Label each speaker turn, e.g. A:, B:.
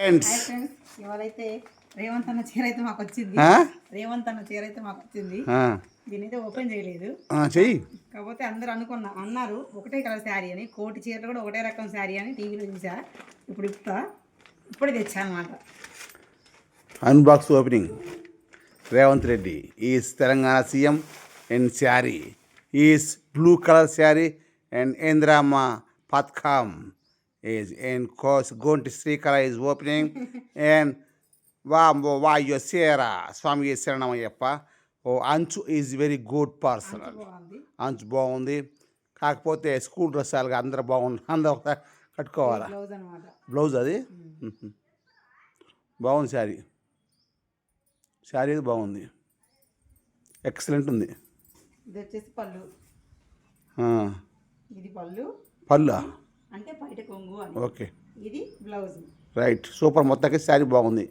A: Friends
B: ఇవాళైతే Revanth అన్న చీర అయితే మాకు వచ్చింది? రేవంత్ అన్న చీర అయితే మాకు వచ్చింది. దీని అయితే ఓపెన్ చేయలేదు.
A: చెయ్యి.
B: కాకపోతే అందరూ అనుకున్నా అన్నారు ఒకటే కలర్ శారీ అని కోటి చీరలు కూడా ఒకటే రకం శారీ అని టీవీలో చూసా. ఇప్పుడు ఇప్పుతా ఇప్పుడే తెచ్చా అనమాట
A: unbox opening Revanth Reddy is Telangana CM and sari. Is blue colour sari and Indiramma పథకం. ఈజ్ అండ్ కోస్ Gonti Srikala is opening and వా వా యొసేరా స్వామి శరణమయ్యప్ప ఓ అంచు ఈజ్ వెరీ గుడ్ పర్సనల్
B: బాగుంది.
A: అంచు బాగుంది. కాకపోతే స్కూల్ డ్రెస్ అలాగా అందరూ బాగుంది అందరూ కట్టుకోవాలా?
B: బ్లౌజ్
A: అది? మ్మ్. బాగుంది శారీ. శారీ అది బాగుంది. ఎక్సలెంట్ ఉంది.
B: ఇది వచ్చేసి పళ్ళు.
A: ఆ,
B: ఇది పళ్ళు.
A: పళ్ళా? ఓకే.
B: ఇది బ్లౌజ్.
A: రైట్. సూపర్. మొత్తానికి శారీ బాగుంది.